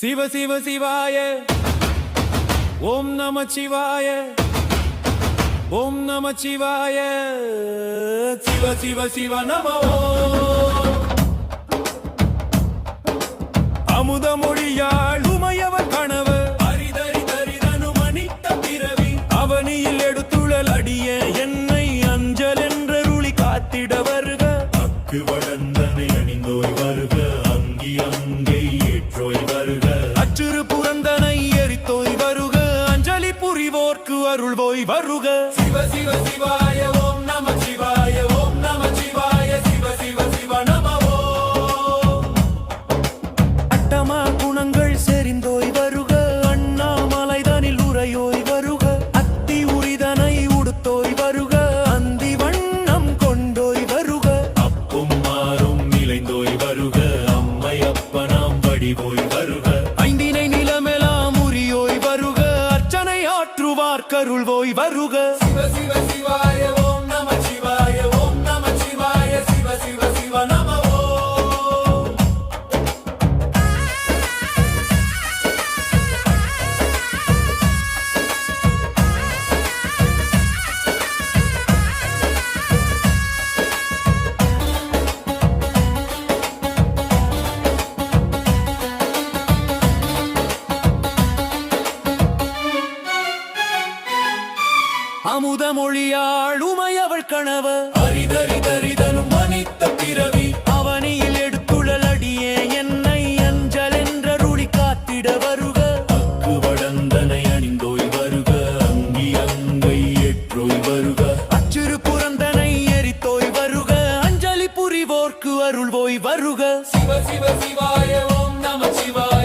சிவ சிவ சிவாய. ஓம் நம சிவாய. ஓம் நம சிவாய. சிவ சிவ சிவ நமோ. அமுதமொழியாள் உமையவர் வருக. சிவ சிவ சிவாய ஓம் நம சிவாய ஓம் நம சிவாய சிவ சிவ சிவ நம அட்டமா குணங்கள் செறிந்தோய் வருக. அண்ணாமலைதனில் உரையோய் வருக. அத்தி உரிதனை உடுத்தோய் வருக. அந்தி வண்ணம் கொண்டோய் வருக. அப்பும் மாறும் நிலைந்தோய் வருக. அம்மை அப்பனாம் வடிவோய் வருக கணவ அரிதரிதரிதனும் மனித்த பிறவி. அவனியில் எடுத்துழல் அடியே என்னை அஞ்சல் என்றருளி காத்திட வருக. அக்கு வளர்ந்தனை அணிந்தோய் வருக. அங்கி அங்கை ஏற்றோய் வருக. அச்சிறு புரந்தனை எரித்தோய் வருக. அஞ்சலி புரிவோர்க்கு அருள்வோய் வருக. சிவ சிவ சிவாய ஓம் நம சிவாய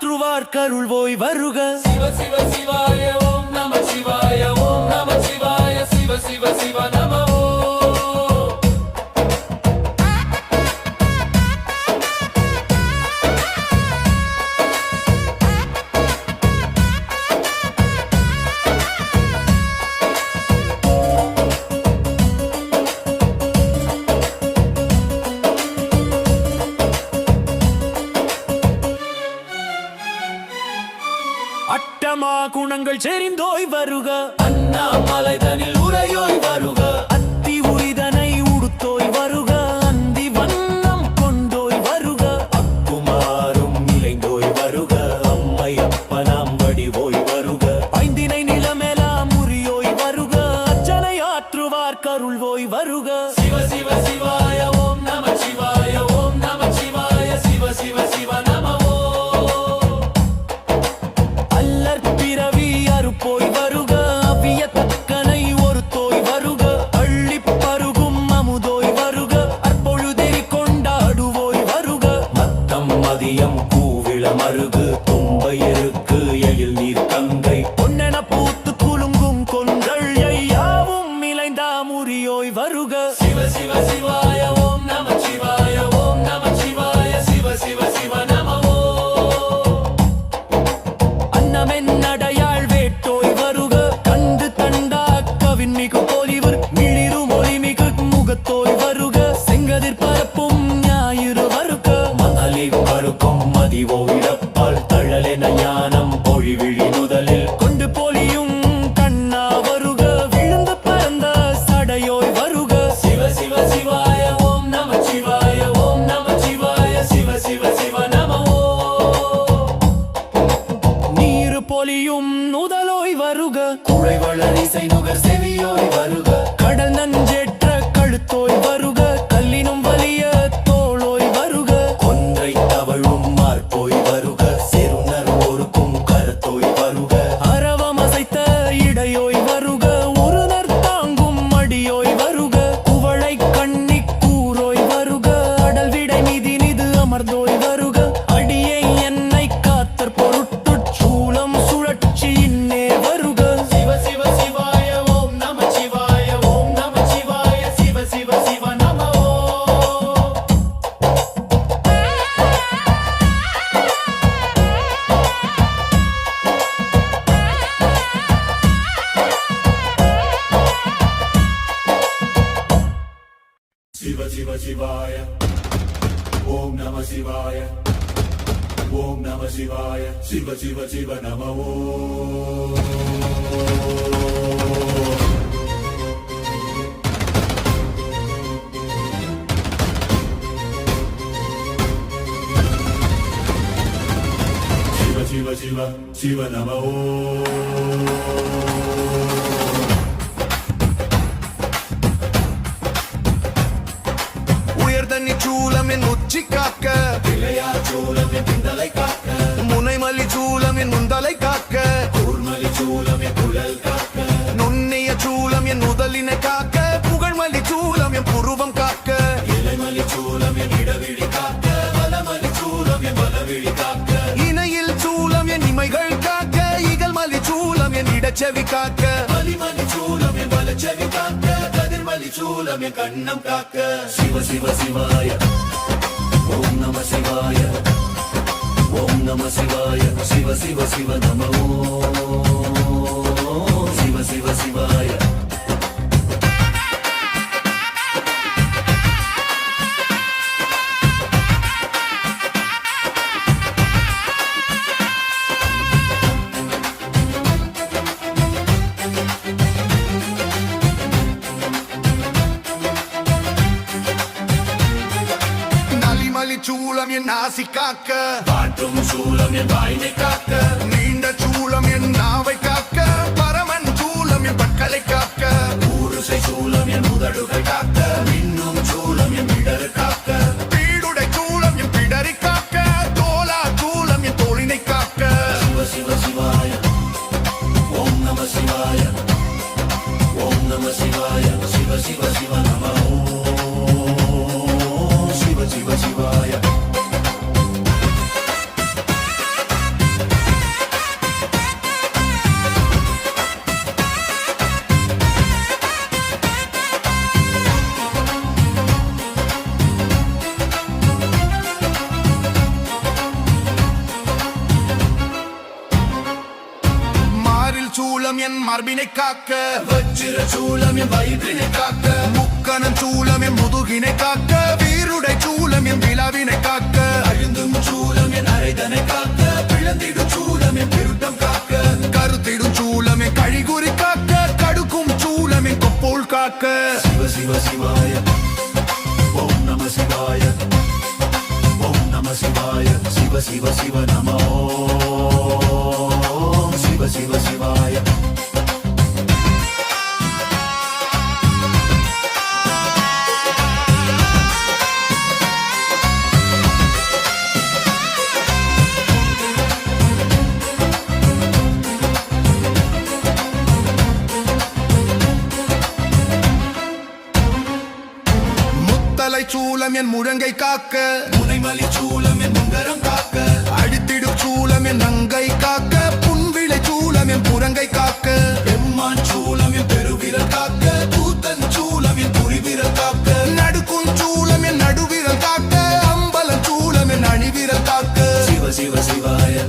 ஆற்றுவார் கருள்வோய் வருக. சிவ சிவ சிவாய ஓம் நம சிவாய ஓம் நம சிவாய சிவ சிவ சிவ நம அட்டமா குணங்கள் செறிந்தோய் வருக. அண்ணாமலைதனில் உரையோய் வருக. அத்தி உரிதனை உடுத்தோய் வருக. அந்தி வண்ணம் கொண்டோய் வருக. குமாரும் நிலைந்தோய் வருக. அம்மை அப்பனாம் வடிவோய் வருக. ஐந்தினை நிலமெல்லாம் உரியோய் வருக. அச்சனை ஆற்றுவார் கருள்வோய் வருக. சிவாய ஓம் நம சிவாய ஓம் நம சிவாய சிவ சிவ சிவ நம ஓம் சிவ சிவ சிவ சிவ சூலம் காக்க. முனைமலி சூலம் என் முந்தலை காக்க. நுண்ணிய சூளம் என் முதலினை காக்க. புகழ்மலி சூளம் என் புருவம் காக்க. இணையில் சூளம் என் இமைகள் காக்க. இகல் மல்லி சூலம் என் இடச்செவி காக்க. மலிமலி என் வலச்செவி காக்க. கதிர்மலி என் கண்ணம் காக்க. சிவ சிவ சிவாய. ஓம் நம சிவாய. ஓம் நம சிவாய. சிவ சிவ சிவ நமோ. சிவ சிவ சிவாய. என் நாசி காக்க. பாட்டும் சூலம் என் வாயினை காக்க. நீண்ட சூலம் என் நாவை காக்க. பரமன் சூலம் என் பற்களை காக்க. ஊருசை சூலம் என் முதடுகள் காக்க. மின்னும் சூலம் என் இடரு காக்க. பீடுடை சூலம் என் பிடரி காக்க. தோலா சூலம் என் தோளினை காக்க. சிவ சிவ சிவாய. ஓம் நம சிவாய. ஓம் நம சிவாய. சிவ சிவ சிவ சூலம் என் வயிற்றினை காக்க. முக்கணம் சூலம் என் முதுகினை காக்க. வீருடை சூலம் என் விழாவினை காக்க. அழுந்தும் சூலம் என் அரைதனை காக்க. பிளந்திடும் சூலம் என் பெருட்டம் காக்க. கருத்திடும் சூலம் என் கழிகுறி காக்க. கடுக்கும் சூலம் என் கொப்போல் காக்க. சிவ சிவ சிவாய. ஓம் நம சிவாய. ஓம் நம சிவாய. சிவ சிவ சிவ நமோ. முழங்கை காக்க. முனைமலி சூலம் என் முங்கரம் காக்க. அடித்திடும் சூலம் என் நங்கை காக்க. புன்விளை சூலம் என் புறங்கை காக்க. எம்மான் சூலம் என் பெருவிரல் காக்க. தூத்தன் சூலம் என் குறிவிரல் காக்க. நடுக்கும் சூலம் என் நடுவிரல் காக்க. அம்பலம் சூலம் என் அணிவிரல் காக்க. சிவ சிவ சிவாய.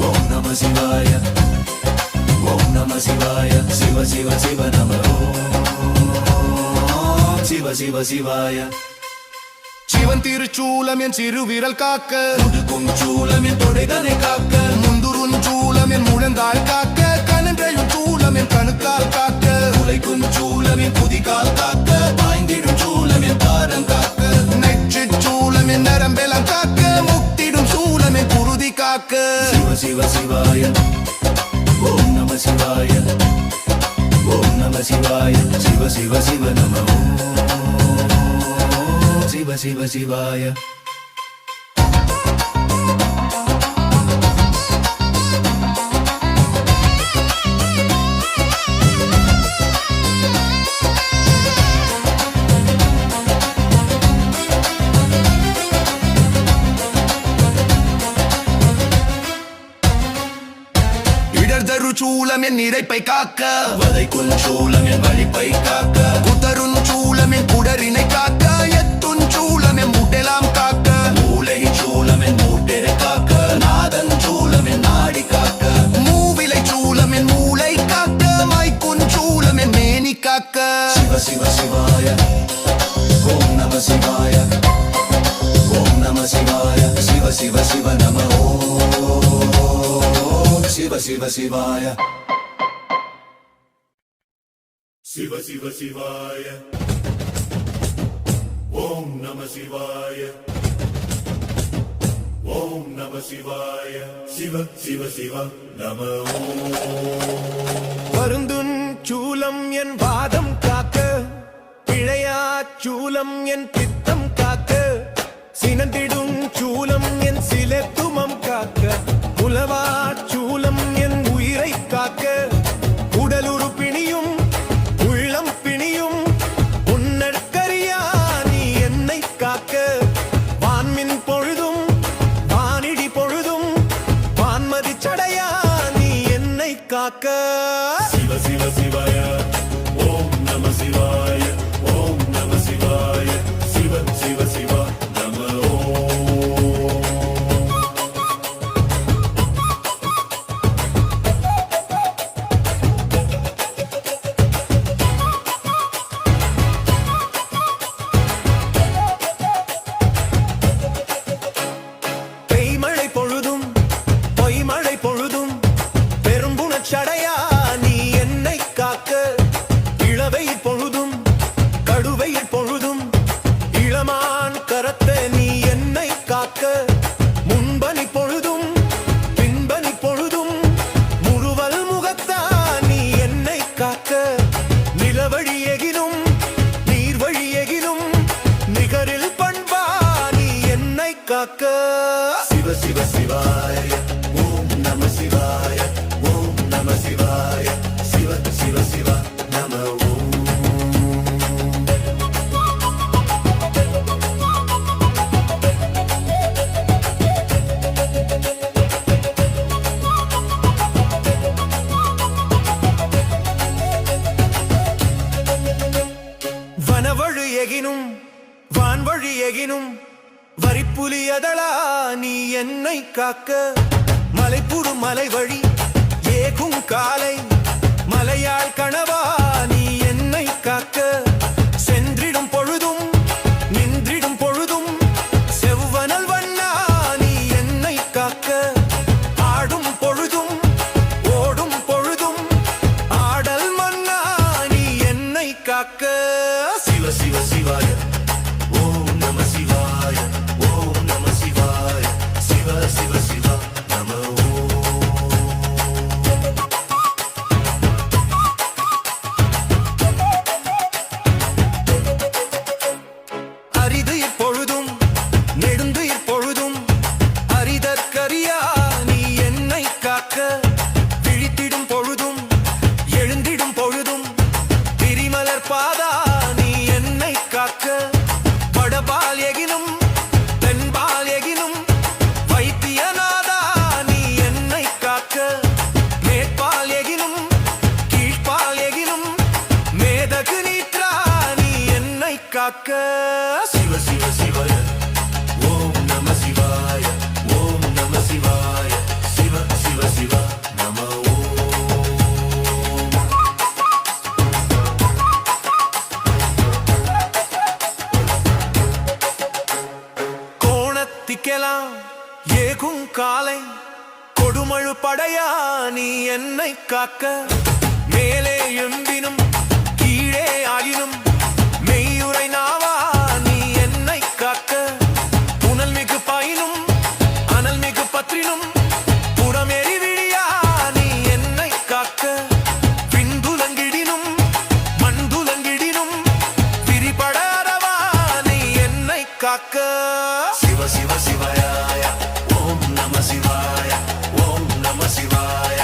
ஓம் நம சிவாய. ஓம் நம சிவாய. சிவ சிவ சிவ நம. ஓம் சிவ சிவ சிவாய. சிவன் திருச்சூலம் என் சிறுவிரல் காக்க. முதுகும் சூலம் என் தொடைதனை காக்க. முந்துருன் சூலம் என் முழந்தாள் காக்க. கனன்றையும் சூலம் என் கணுக்கால் காக்க. உலைக்கும் சூலம் என் குதிகால் காக்க. பாய்ந்திடும் சூலம் என் தாரம் காக்க. நெற்றி சூலம் என் நரம்பெல்லாம் காக்க. முக்திடும் சூலம் என் குருதி காக்க. சிவ சிவ சிவாய. ஓம் நம சிவாய. ஓம் நம சிவாய. சிவ சிவ சிவ நம. சிவ சிவ சிவாய. இடர்தரு சூலம் என் இறைப்பை காக்க. வதைக்குள் சூலம் என் வழிப்பை காக்க. குதருன் சூலம் என் குடரினை காக்க. சிவாய. சிவ சிவ சிவாய. ஓம் நம சிவாய. ஓம் நம சிவாய. சிவ சிவ சிவ நம வருந்துன் சூலம் என் வாதம் காக்க பிழையா சூலம் என் பித்தம் காக்க சினந்திடும் சூலம் என் சிலத்துமம் காக்க உலவா என்னை சடையா நீ என்னை காக்க? இளவை பொழுதும் கடுவை பொழுதும் இளமான் கரத்த நீ என்னை காக்க? முன்பனி பொழுதும் பின்பனி பொழுதும் முறுவல் முகத்தா நீ என்னை காக்க? நிலவழி எகிலும் நீர்வழி எகிலும் நிகரில் பண்பா நீ என்னை காக்க? சிவ சிவ சிவாய ஓம் நம சிவாய. சிவாய சிவ சிவ சிவ நம வனவழு எகினும் வான்வழி எகினும் நீ என்னை காக்க. மலைப்புறு மலை வழி காலை மலையாள் கனவா நீ என்னை காக்க? நினைக்கலாம் ஏகும் காலை கொடுமழு படையா நீ என்னை காக்க. மேலே எம்பினும் கீழே ஆயினும் மெய்யுரை நாவா நீ என்னை காக்க. புனல் மிகு பாயினும் அனல் மிகு பற்றினும் కాక. శివ శివ శివాయ ఓం నమ శివాయ ఓం నమ శివాయ.